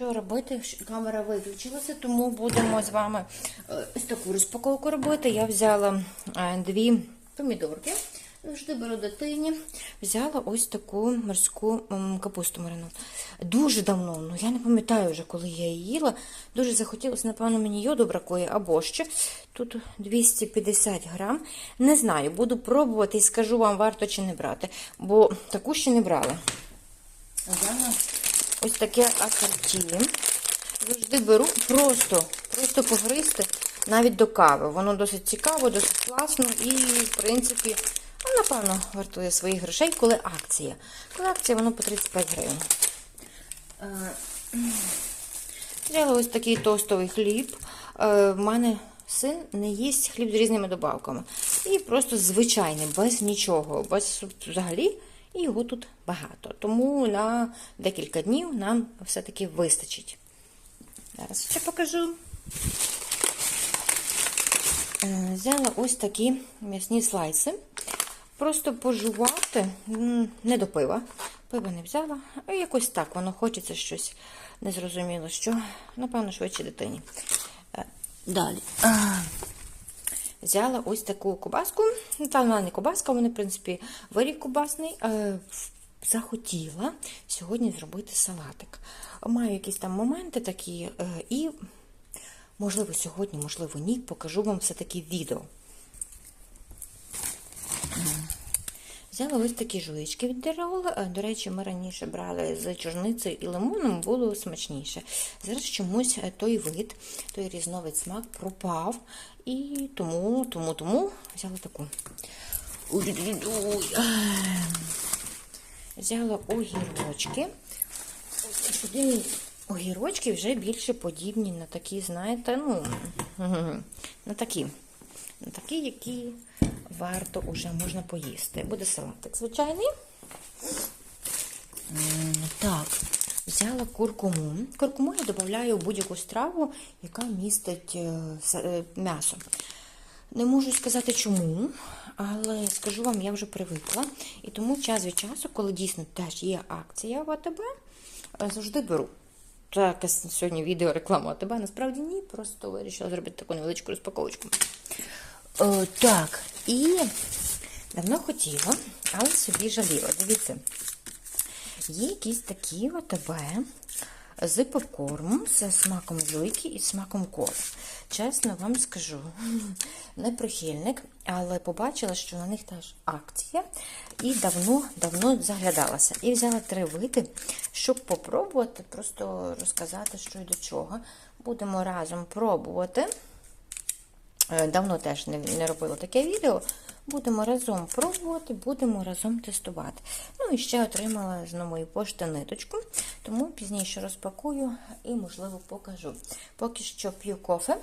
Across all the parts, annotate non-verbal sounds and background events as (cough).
Що робити? Камера виключилася, тому будемо з вами е, ось таку розпаковку робити. Я взяла е, дві помідорки. Завжди беру дитині. Взяла ось таку морську капусту марину. Дуже давно, ну я не пам'ятаю вже, коли я її їла. Дуже захотілося, напевно, мені йоду бракує або ще. Тут 250 грам. Не знаю, буду пробувати і скажу вам, варто чи не брати, бо таку ще не брала. Взяла ось таке асорті. Завжди беру просто, просто погризти навіть до кави. Воно досить цікаво, досить класно і, в принципі, ну, напевно, вартує своїх грошей, коли акція. Коли акція, воно по 35 гривень. Е, Взяла ось такий тостовий хліб. Е, В мене син не їсть хліб з різними добавками. І просто звичайний, без нічого, без взагалі. І його тут багато. Тому на декілька днів нам все-таки вистачить. Зараз ще покажу. Е, Взяла ось такі м'ясні слайси. Просто пожувати, не до пива. Пива не взяла. А якось так, воно хочеться щось незрозуміло, що, напевно, швидше дитині. Е, Далі. Взяла ось таку кубаску. Ну, Та вона не кубаска, вона, в принципі, виріб кубасний. Е, Захотіла сьогодні зробити салатик. Маю якісь там моменти такі, е, і, можливо, сьогодні, можливо, ні, покажу вам все-таки відео. Взяла ось такі жуйчки від Дерола. Е, До речі, ми раніше брали з чорницею і лимоном, було смачніше. Зараз чомусь е, той вид, той різновид смак пропав. І тому, тому, тому взяла таку. Взяла огірочки. Огірочки вже більше подібні на такі, знаєте, ну, (laughs) на такі, на такі, які варто вже можна поїсти. Буде салатик звичайний. Так, взяла куркуму. Куркуму я додаю в будь-яку страву, яка містить е, е, м'ясо. Не можу сказати чому, але скажу вам, я вже привикла. І тому час від часу, коли дійсно теж є акція в АТБ, е, завжди беру. Так, сьогодні відео реклама АТБ, насправді ні, просто вирішила зробити таку невеличку розпаковочку. О, так, і давно хотіла, але собі жаліла. Дивіться, є якісь такі ОТБ з попкормом, з смаком злики і смаком коли. Чесно вам скажу, (laughs) не прихильник, але побачила, що на них теж акція. І давно-давно заглядалася. І взяла три види, щоб попробувати, просто розказати, що й до чого. Будемо разом пробувати. Е, Давно теж не, робила таке відео. Будемо разом пробувати, будемо разом тестувати. Ну і ще отримала з нової пошти ниточку, тому пізніше розпакую і, можливо, покажу. Поки що п'ю кофе,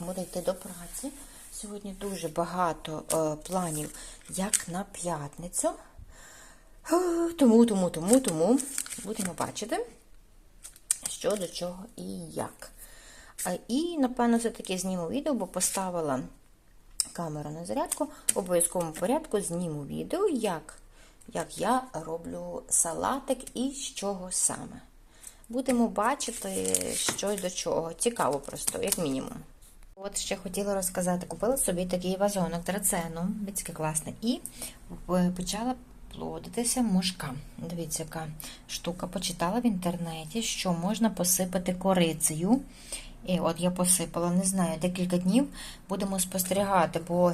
буду йти до праці. Сьогодні дуже багато е, планів, як на п'ятницю. Е, Тому, тому, тому, тому будемо бачити, що до чого і як. І, напевно, все-таки зніму відео, бо поставила камеру на зарядку. В обов'язковому порядку зніму відео, як, як я роблю салатик і з чого саме. Будемо бачити, що й до чого. Цікаво просто, як мінімум. От ще хотіла розказати, купила собі такий вазонок драцену, бицьке класне, і е, почала плодитися мушка. Дивіться, яка штука. Почитала в інтернеті, що можна посипати корицею. І от я посипала, не знаю, декілька днів будемо спостерігати, бо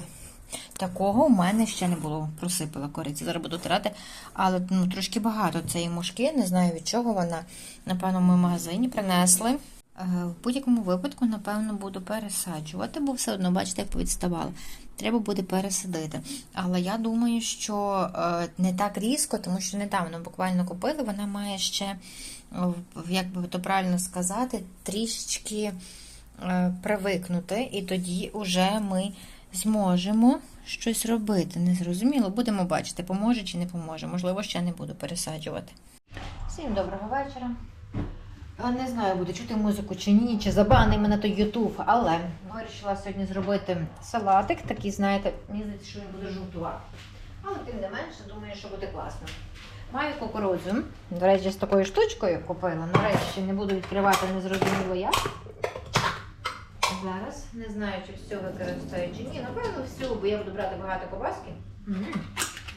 такого в мене ще не було. Просипала корицю. Зараз буду тирати, але ну, трошки багато цієї мушки, не знаю від чого вона. Напевно, ми в магазині принесли. Е, В будь-якому випадку, напевно, буду пересаджувати, бо все одно, бачите, як повідставала. Треба буде пересадити. Але я думаю, що е, не так різко, тому що недавно буквально купили, вона має ще, як би то правильно сказати, трішечки е, привикнути, і тоді вже ми зможемо щось робити. Незрозуміло, будемо бачити, поможе чи не поможе. Можливо, ще не буду пересаджувати. Всім доброго вечора. Не знаю, буде чути музику чи ні, чи забаний мене той Ютуб, але вирішила сьогодні зробити салатик, такий, знаєте, мені здається, що він буде жовтувати. Але тим не менше, думаю, що буде класно. Маю кукурудзу. До речі, з такою штучкою купила. Нарешті не буду відкривати незрозуміло як. Зараз не знаю, чи всю використаю чи ні. Напевно, всю, бо я буду брати багато ковбаски.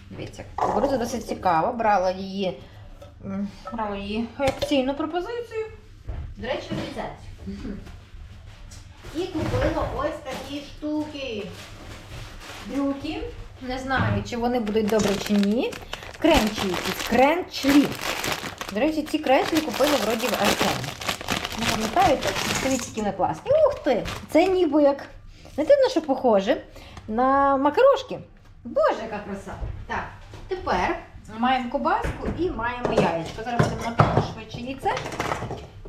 Дивіться, кукурудза досить цікава. Брала її, брала її акційну пропозицію. До речі, в. І купила ось такі штуки. Брюки. Не знаю, чи вони будуть добрі чи ні. Кренчі якісь. Кренчлі. До речі, ці кренчлі купили вроді в Арсені. Не пам'ятаєте? Дивіться, які вони класні. Ух ти! Це ніби як. Не дивно, що похоже на макарошки. Боже, яка краса! Так, тепер маємо кобаску і маємо яєчко. Зараз будемо напевно швидше яйце,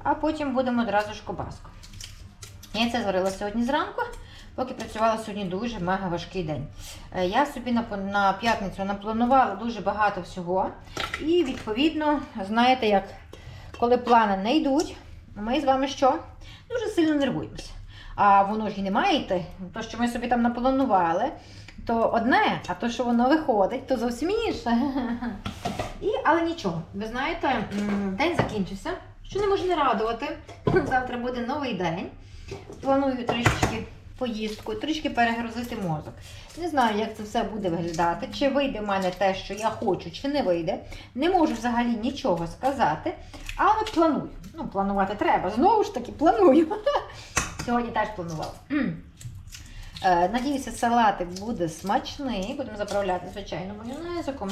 а потім будемо одразу ж кобаску. Яйце зварила сьогодні зранку, поки працювала сьогодні дуже мега важкий день. Е, Я собі на, на п'ятницю напланувала дуже багато всього. І, відповідно, знаєте, як коли плани не йдуть, ми з вами що? Дуже сильно нервуємося. А воно ж і не має йти. То, що ми собі там напланували, то одне, а то, що воно виходить, то зовсім інше. І, але нічого, ви знаєте, день закінчився, що не може не радувати. (laughs) Завтра буде новий день. Планую трішки поїздку, трішки перегрузити мозок. Не знаю, як це все буде виглядати, чи вийде в мене те, що я хочу, чи не вийде. Не можу взагалі нічого сказати, але планую. Ну, планувати треба. Знову ж таки, планую. (laughs) Сьогодні теж планувала. Е, Надіюся, салатик буде смачний. Будемо заправляти, звичайно, майонезиком.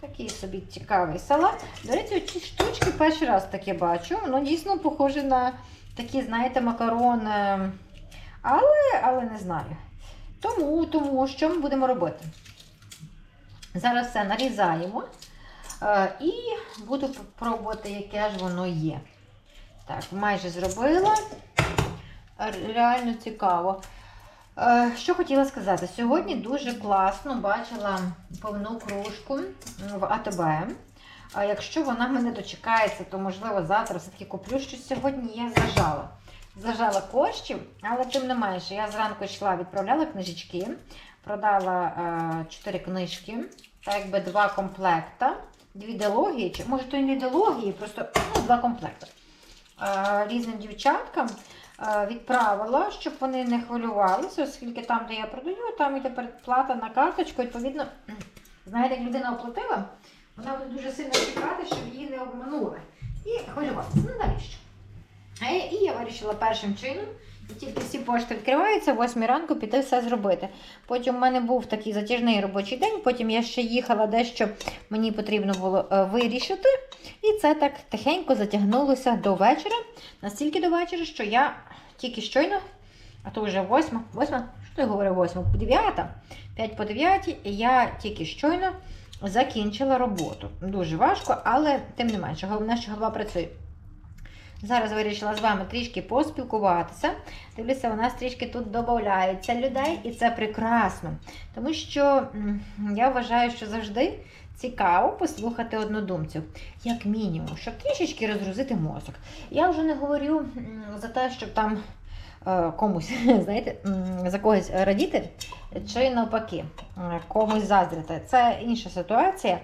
Такий собі цікавий салат. До речі, ці штучки перший раз таке бачу. Воно дійсно похоже на такі, знаєте, макарони. Але, але не знаю. Тому, тому що ми будемо робити? Зараз все нарізаємо е, і буду пробувати, яке ж воно є. Так, майже зробила. Реально цікаво. Е, Що хотіла сказати? Сьогодні дуже класно бачила повну кружку в АТБ. Якщо вона мене дочекається, то можливо завтра все-таки куплю щось сьогодні. Я зажала. Зажала коштів, але тим не менше, я зранку йшла, відправляла книжечки, продала е, 4 книжки, так якби два комплекта, дві діалогії, чи може то і не діалогії, просто ну, два комплекти. Е, різним дівчаткам е, відправила, щоб вони не хвилювалися, оскільки там, де я продаю, там йде передплата на карточку. Відповідно, знаєте, як людина оплатила, вона буде дуже сильно чекати, щоб її не обманули. І хвилюватися. Ну навіщо? Е, І я вирішила першим чином, і тільки всі пошти відкриваються, в 8 ранку піти все зробити. Потім в мене був такий затяжний робочий день, потім я ще їхала дещо мені потрібно було е, вирішити. І це так тихенько затягнулося до вечора. Настільки до вечора, що я тільки щойно, а то вже восьма, восьма, що я говорю, восьма, по дев'ята, 5 по 9, і я тільки щойно закінчила роботу. Дуже важко, але тим не менше, головне, що голова працює. Зараз вирішила з вами трішки поспілкуватися. Дивлюся, у нас трішки тут додається людей, і це прекрасно. Тому що я вважаю, що завжди цікаво послухати однодумців, як мінімум, щоб трішечки розгрузити мозок. Я вже не говорю за те, щоб там е, комусь, (laughs) знаєте, за когось радіти, чи навпаки, е, комусь заздрити. Це інша ситуація.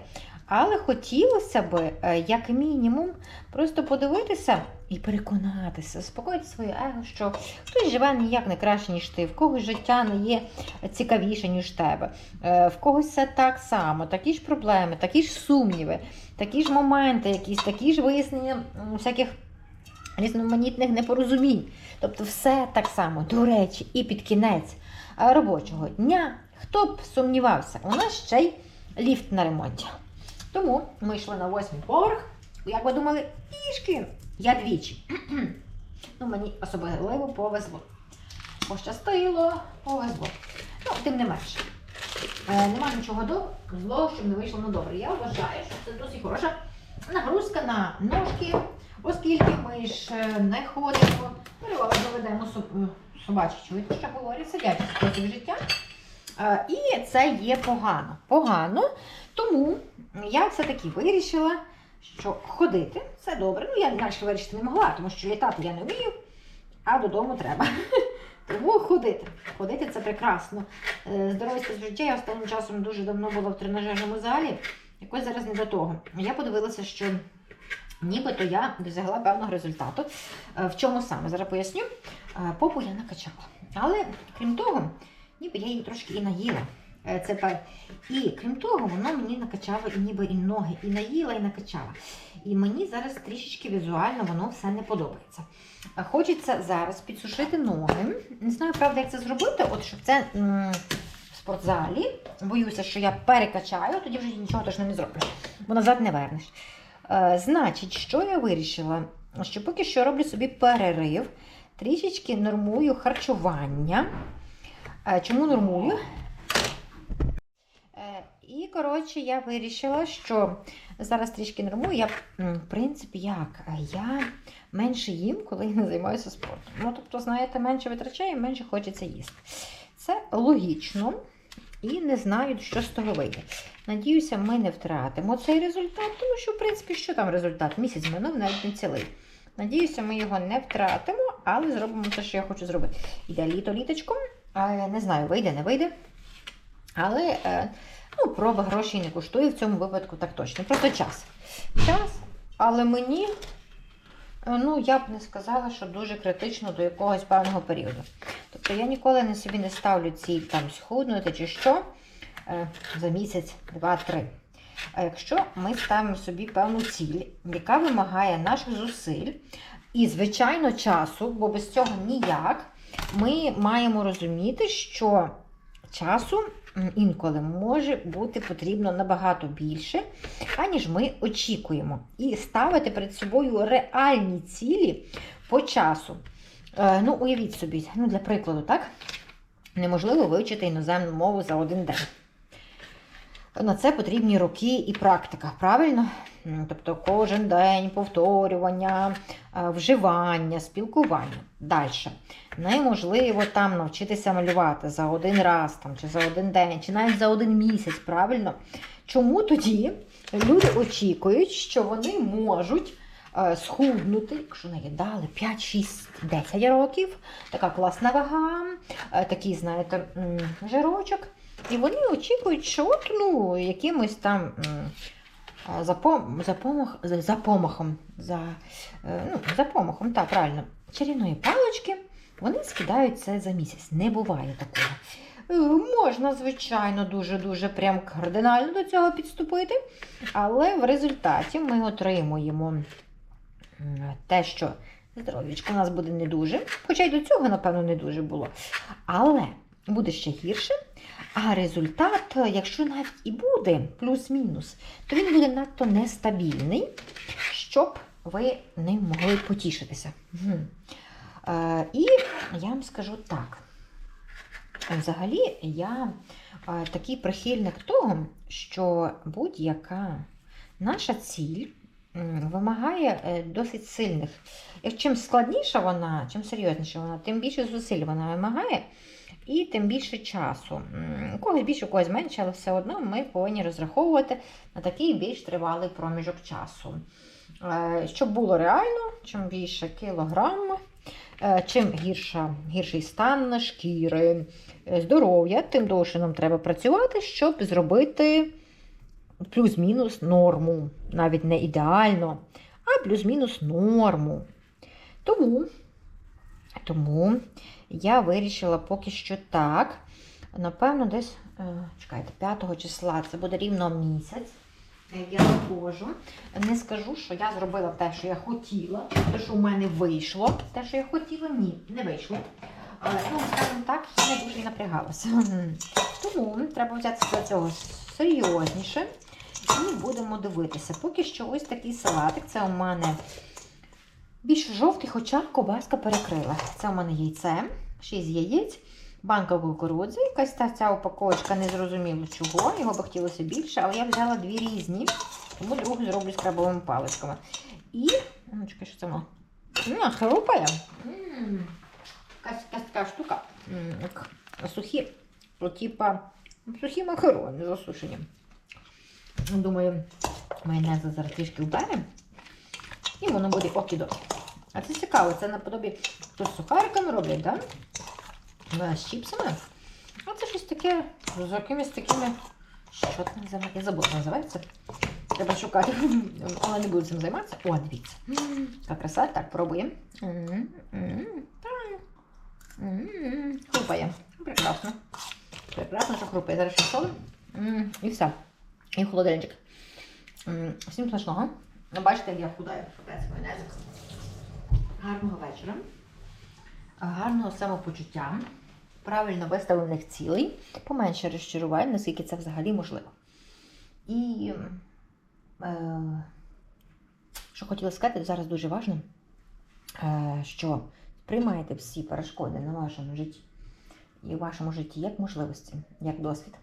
Але хотілося б, е, як мінімум, просто подивитися і переконатися, заспокоїти своє его, що хтось живе ніяк не краще, ніж ти, в когось життя не є цікавіше, ніж тебе, Е, в когось все так само, такі ж проблеми, такі ж сумніви, такі ж моменти, якісь, такі ж вияснення всяких різноманітних непорозумінь. Тобто все так само, до речі, і під кінець е, робочого дня, хто б сумнівався, у нас ще й ліфт на ремонті. Тому ми йшли на восьмий поверх. Як ви думали, пішки. Я двічі. (clears throat) ну, мені особливо повезло. Пощастило, повезло. Ну, тим не менше. Е, нема нічого злого, щоб не вийшло на добре. Я вважаю, що це досить хороша нагрузка на ножки, оскільки ми ж е, не ходимо, переважно ведемо е, собачі чуєте, що говорять, сидячий спосіб життя. Е, І це є погано. Погано. Тому я все-таки вирішила, що ходити це добре. Ну, я інакше вирішити не могла, тому що літати я не вмію, а додому треба. (laughs) Тому ходити. Ходити це прекрасно. Е, Здоровий спосіб життя. Я останнім часом дуже давно була в тренажерному залі. якось зараз не до того. Я подивилася, що нібито я досягла певного результату. Е, В чому саме? Зараз поясню. Е, Попу я накачала. Але крім того, ніби я її трошки і наїла. Е, Це і крім того, воно мені накачало і ніби і ноги, і наїла, і накачала. І мені зараз трішечки візуально воно все не подобається. Е, Хочеться зараз підсушити ноги. Не знаю, правда, як це зробити, от щоб це в спортзалі. Боюся, що я перекачаю, тоді вже нічого точно не зроблю, бо назад не вернеш. Е, значить, що я вирішила? Що поки що роблю собі перерив, трішечки нормую харчування. Чому нормую? І, коротше, я вирішила, що зараз трішки нормую. Я, в принципі, як? Я менше їм, коли я не займаюся спортом. Ну, тобто, знаєте, менше витрачаю, менше хочеться їсти. Це логічно і не знаю, що з того вийде. Надіюся, ми не втратимо цей результат, тому що, в принципі, що там результат? Місяць минув навіть не цілий. Надіюся, ми його не втратимо, але зробимо те, що я хочу зробити. Іде літо літочком. Не знаю, вийде, не вийде. Але е, ну, проба грошей не коштує в цьому випадку так точно. Просто час. Час, але мені, е, ну, я б не сказала, що дуже критично до якогось певного періоду. Тобто я ніколи не собі не ставлю ціль там схуднути чи що е, за місяць, два-три. А якщо ми ставимо собі певну ціль, яка вимагає наших зусиль і, звичайно, часу, бо без цього ніяк, ми маємо розуміти, що часу інколи може бути потрібно набагато більше, аніж ми очікуємо. І ставити перед собою реальні цілі по часу. Е, ну, уявіть собі, ну, для прикладу, так? Неможливо вивчити іноземну мову за один день. На це потрібні роки і практика, правильно? М, Тобто кожен день повторювання, е, вживання, спілкування. Далі. Неможливо там навчитися малювати за один раз там, чи за один день, чи навіть за один місяць, правильно? Чому тоді люди очікують, що вони можуть е, схуднути, якщо наїдали 5, 6, 10 років, така класна вага, е, такий, знаєте, жирочок. І вони очікують, що от, ну, якимось там за, пом- за, помах, за, помахом, за, е, ну, за помахом, так, правильно, чарівної палички, вони скидають це за місяць. Не буває такого. Е, Можна, звичайно, дуже-дуже прям кардинально до цього підступити, але в результаті ми отримуємо те, що здоров'ячко у нас буде не дуже, хоча й до цього, напевно, не дуже було. Але буде ще гірше. А результат, якщо навіть і буде плюс-мінус, то він буде надто нестабільний, щоб ви не могли потішитися. Мгм. Е, і я вам скажу так. Взагалі, я е, такий прихильник того, що будь-яка наша ціль вимагає е, досить сильних. І чим складніша вона, чим серйозніша вона, тим більше зусиль вона вимагає і тим більше часу. У когось більше, у когось менше, але все одно ми повинні розраховувати на такий більш тривалий проміжок часу. Е, Щоб було реально, чим більше кілограм, е, чим гірша, гірший стан шкіри, е, здоров'я, тим довше нам треба працювати, щоб зробити плюс-мінус норму. Навіть не ідеально, а плюс-мінус норму. Тому, тому я вирішила поки що так. Напевно, десь, е, чекайте, 5 числа це буде рівно місяць. Я виходжу. Не скажу, що я зробила те, що я хотіла, те, що в мене вийшло. Те, що я хотіла, ні, не вийшло. Але, ну, скажімо так, я не дуже напрягалася. Тому треба взятися до цього серйозніше. І будемо дивитися. Поки що ось такий салатик. Це у мене більш жовтий, хоча ковбаска перекрила. Це у мене яйце, 6 яєць, банка кукурудзи. Якась та ця упаковочка не зрозуміло чого. Його би хотілося більше, але я взяла дві різні, тому другу зроблю з крабовими паличками. І. Ну, чекай, що це воно? Хрупає. Якась така штука. Сухі, типа, сухі макарони засушені. Думаю, майонезу зараз трішки вберемо. І воно буде окідо. А це цікаво, це наподобі хтось з сухариками роблять, так? Да? З чіпсами. А це щось таке з якимись такими Що це називається? Я забула, називається. Треба шукати, але не буду цим займатися. О, дивіться. Яка краса. Так, пробуємо. Хрупає. Прекрасно. Прекрасно, що хрупає. Зараз ще солим. М, І все. І. М, Всім смачного. Ну, Бачите, я худаю. Капець майонезик. Гарного вечора. Гарного самопочуття. Правильно виставлених цілей. Поменше розчарувань, наскільки це взагалі можливо. І е, що хотіла сказати, зараз дуже важливо, е, що приймаєте всі перешкоди на вашому житті і в вашому житті як можливості, як досвід.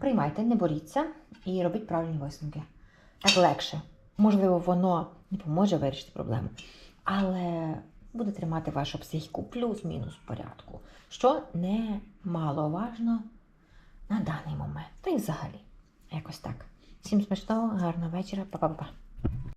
Приймайте, не боріться і робіть правильні висновки. Так легше. Можливо, воно не поможе вирішити проблему, але буде тримати вашу психіку плюс-мінус в порядку, що немаловажно на даний момент. Та й взагалі. Якось так. Всім смачного, гарного вечора, па-па-па.